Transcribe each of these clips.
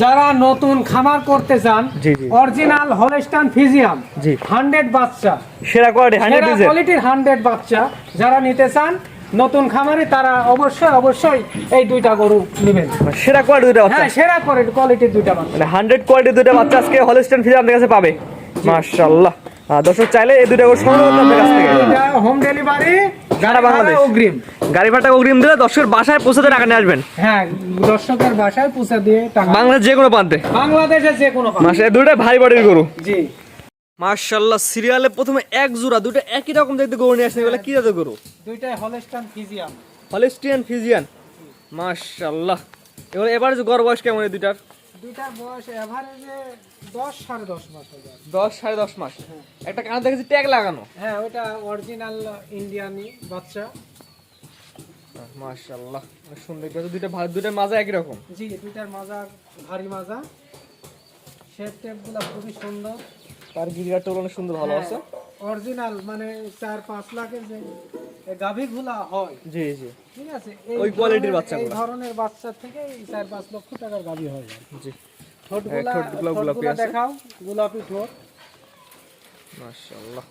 যারা নতুন খামার করতে চান। অরিজিনাল হলস্টান ফিজিয়াম জি। হান্ড্রেড বাচ্চা। সেরা কোয়ালিটি কোয়ালিটির হান্ড্রেড বাচ্চা যারা নিতে চান নতুন খামারে তারা অবশ্যই অবশ্যই এই দুইটা গরু নেবেন। সেরা কোয়ালিটি বাচ্চা। হ্যাঁ সেরা কোয়ালিটির দুইটা বাচ্চা। মানে হান্ড্রেড কোয়ালিটি দুটো বাচ্চা আজকে হলস্টেন ফিজ আপনার কাছে পাবে। মাশাআল্লাহ। দর্শক চাইলে এই দুটো করে সংগ্রহ করতে আপনার কাছ থেকে। হোম ডেলিভারি সারা বাংলাদেশ। অগ্রিম। গাড়ি ভাড়া অগ্রিম দিলে দর্শকের বাসায় পৌঁছাতে টাকা নিয়ে আসবেন। হ্যাঁ দর্শকের বাসায় পৌঁছে দিয়ে টাকা বাংলাদেশ যে কোনো প্রান্তে। বাংলাদেশে যে কোনো মাসে দুটো ভারী বডির গরু। জি। মাশাআল্লাহ সিরিয়ালে প্রথমে এক জোড়া দুটো একই রকম দেখতে গরু নিয়ে আসছে কি জাতের গরু? দুইটাই হলস্টান ফিজিয়াম হলিস্টিয়ান ফিজিয়ান। মাশাআল্লাহ। এবার এবার গড় বয়স কেমন এই দুইটার? দুইটার বয়স এভারেজে দশ সাড়ে দশ মাস হয়ে দশ সাড়ে দশ মাস। একটা কানে দেখেছি ট্যাগ লাগানো। হ্যাঁ ওটা অরিজিনাল ইন্ডিয়ানি বাচ্চা। মাশাআল্লাহ সুন্দর কিন্তু দুইটা ভালো দুইটার মাজা একই রকম। জি দুইটার মাজা ভারী মাজা। শেপ টেপগুলো খুবই সুন্দর। তার গিরিগারটা অনেক সুন্দর ভালো আছে। অরিজিনাল মানে চার পাঁচ লাখের যে গাভীগুলা হয়। জি জি। ঠিক আছে? ওই ধরনের- বাচ্চাগুলা। এই ধরনের বাচ্চা থেকে চার পাঁচ লক্ষ টাকার গাভী হয় জি। ঠোঁটগুলা হ্যাঁ, গোলাপি আছে। দেখাও গোলাপি ঠোঁট। মাশাআল্লাহ।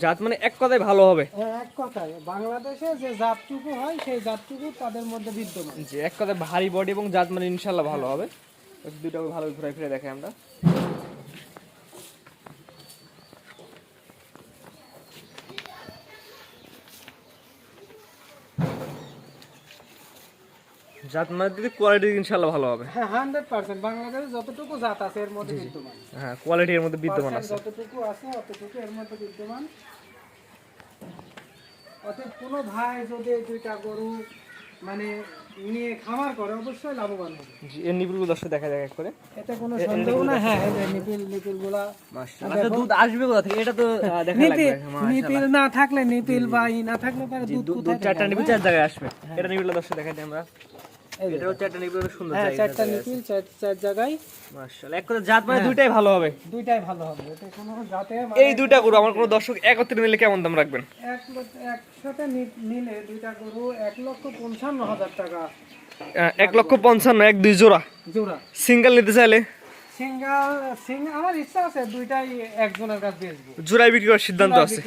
জাত মানে এক কথায় ভালো হবে। হ্যাঁ, এক কথায়। বাংলাদেশে যে জাতটুকু হয় সেই জাতটুকু তাদের মধ্যে বিদ্যমান। যে এক কথায় ভারী বডি এবং জাত মানে ইনশাআল্লাহ ভালো হবে। দুইটা ভালো ঘুরে ফিরে দেখাই আমরা। জাত মানে দিদি কোয়ালিটি ইনশাআল্লাহ ভালো হবে। হ্যাঁ হান্ড্রেড পার্সেন্ট বাংলাদেশে যতটুকু জাত আছে এর মধ্যে বিদ্যমান। হ্যাঁ কোয়ালিটি এর মধ্যে বিদ্যমান আছে। যতটুকু আছে অতটুকু এর মধ্যে বিদ্যমান। অতএব কোনো ভাই যদি দুইটা গরু মানে নিয়ে খামার করে অবশ্যই লাভবান হবে। জি এর নিপুলগুলো দর্শক দেখা যায় এক করে। এতে কোনো সন্দেহ না হ্যাঁ এই যে নিপিল নিপিলগুলা আচ্ছা দুধ আসবে কোথা থেকে? এটা তো দেখা নিপিল লাগবে নিপিল না থাকলে নিপিল বা ই না থাকলে পরে দুধ দুধ কোথায় চারটা নিপিল চার জায়গায় আসবে। এটা নিপিলটা দর্শক দেখাই দিই আমরা। এটাও চারটা নিপিল সুন্দর হ্যাঁ চারটা নিপিল চার চার জায়গায়। মাশাআল্লাহ এক কথা জাত মানে দুইটাই ভালো হবে। দুইটাই ভালো হবে। এতে কোনো জাতে মানে এই দুইটা গরু আমার কোনো দর্শক একত্রে নিলে কেমন দাম রাখবেন? এক একসাথে নিলে দুইটা গরু এক লক্ষ পঞ্চান্ন হাজার টাকা। এক লক্ষ পঞ্চান্ন এক দুই জোড়া। জোড়া। সিঙ্গেল নিতে চাইলে? সিঙ্গাল সিং আমার ইচ্ছা আছে দুইটাই একজনের কাছে বেচবো জোড়ায় বিক্রি করার সিদ্ধান্ত আছে।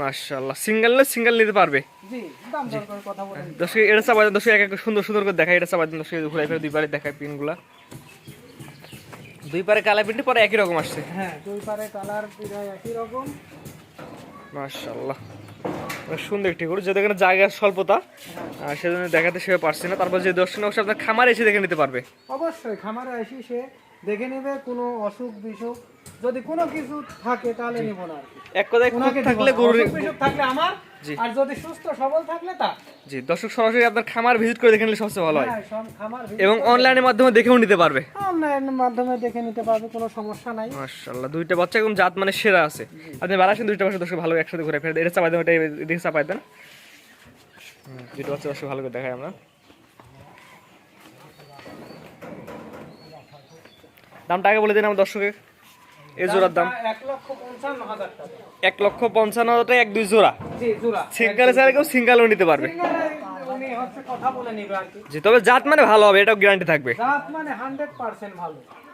মাশাআল্লাহ। সিঙ্গেল নিলে সিঙ্গেল নিতে পারবে। জি দাম দর করে কথা বলেন দর্শক এটা চাপাই দেন, দর্শক এক এক সুন্দর সুন্দর করে দেখায় এটা চাপাই দেন, দর্শক ঘুরাই ফেরে দুই পারে দেখায় পিনগুলা। দুই পারে কালা পিনটি পরে একই রকম আসছে। হ্যাঁ দুই পারে কালার প্রায় একই রকম। মাশাআল্লাহ। সুন্দর একটি গরু যেহেতু এখানে জায়গার স্বল্পতা আর সেজন্য দেখাতে সেভাবে পারছি না। তারপর যে দর্শন অবশ্যই আপনার খামারে এসে দেখে নিতে পারবে। অবশ্যই খামারে এসে সে দেখে নেবে কোনো অসুখ বিসুখ যদি কোনো কিছু থাকে তাহলে নিব না এক কথায় খুব থাকলে না। গরু বিসুখ থাকলে আমার। আর যদি সুস্থ সবল থাকলে তা জি দর্শক সরাসরি আপনার খামার ভিজিট করে দেখে নিলে সবচেয়ে ভালো হয়। হ্যাঁ এবং অনলাইনের মাধ্যমে দেখেও নিতে পারবে। অনলাইনের মাধ্যমে দেখে নিতে পারবে কোনো সমস্যা নাই। মাশাআল্লাহ দুইটা বাচ্চা একদম জাত মানে সেরা আছে। আপনি বার আসেন দুইটা বাচ্চা দর্শক ভালো একসাথে ঘুরে ফেরে এটা চাপাই দেন এটা এদিকে চাপাই দেন। দুইটা বাচ্চা দর্শক ভালো করে দেখাই আমরা। দামটা আগে বলে দিন আমার দর্শকে এই জোড়ার দাম। এক লক্ষ পঞ্চান্ন হাজার টাকা। এক দুই জোড়া। সিঙ্গেলে চাইলে কেউ সিঙ্গেলও নিতে পারবে। জি তবে জাত মানে ভালো হবে এটাও গ্যারান্টি থাকবে। মানে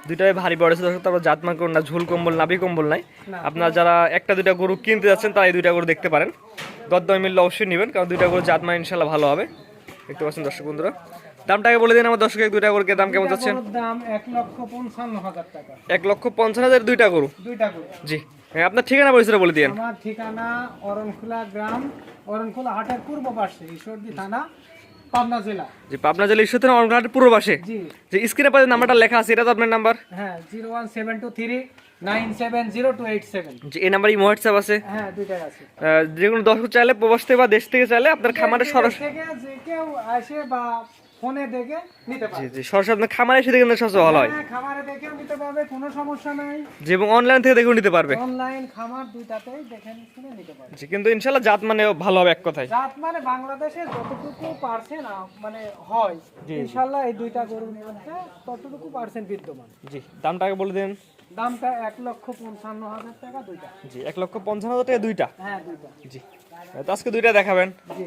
দুইটাই ভারী দর্শক তারপর জাত মান করুন না ঝুল কম্বল নাভি কম্বল নাই। আপনারা যারা একটা দুইটা গরু কিনতে যাচ্ছেন তারা এই দুইটা গরু দেখতে পারেন। দরদাম মিললে অবশ্যই নেবেন কারণ দুইটা গরু জাত মান ইনশাল্লাহ ভালো হবে। দেখতে পাচ্ছেন দর্শক বন্ধুরা। দামটা আগে বলে দিন আমার দর্শক দুইটা গরুকে দাম কেমন গরুর দাম এক লক্ষ পঞ্চান্ন হাজার টাকা। এক লক্ষ পঞ্চাশ হাজার দুইটা গরু? দুইটা গরু। জি। হ্যাঁ আপনার ঠিকানা পরিচয় বলে দিন আমার ঠিকানা অরণখোলা গ্রাম অরণখোলা হাটের পূর্ব পাশে ঈশ্বরদী থানা পাবনা জেলা। জি পাবনা জেলা অনঘাটের পূর্ব পাশে? জি। যে স্ক্রিনে পাশে নাম্বারটা লেখা আছে এটা তো আপনার নাম্বার? হ্যাঁ zero one seven two three এই নাম্বার ইমো হোয়াটসঅ্যাপ আছে। হ্যাঁ দুইটাই আছে। যে কোনো দর্শক চাইলে প্রবাস থেকে বা দেশ থেকে চাইলে আপনার খামারে সরাসরি থেকে যে কেউ আসে বা ফোনে দেখে নিতে জি পারে জি সরাসরি আপনার খামারে এসে দেখে নিলে সবচেয়ে ভালো হয়। হ্যাঁ খামারে নিতে পারবে কোনো সমস্যা নাই। এবং অনলাইন থেকে দেখেও নিতে পারবে। অনলাইন খামার দুইটাতেই দেখে নিতে পারবে। জি কিন্তু জাত মানে ভালো হবে এক কথায়। জাত মানে বাংলাদেশে যতটুকু পার্সেন্ট মানে হয় এই দুইটা গরুর মধ্যে ততটুকু পার্সেন্ট বিদ্যমান। জি দামটা আগে বলে দিন। দামটা এক লক্ষ পঞ্চান্ন হাজার টাকা দুইটা। জি এক লক্ষ পঞ্চান্ন হাজার টাকা দুইটা। হ্যাঁ দুইটা। জি আজকে দুইটা দেখাবেন। জি।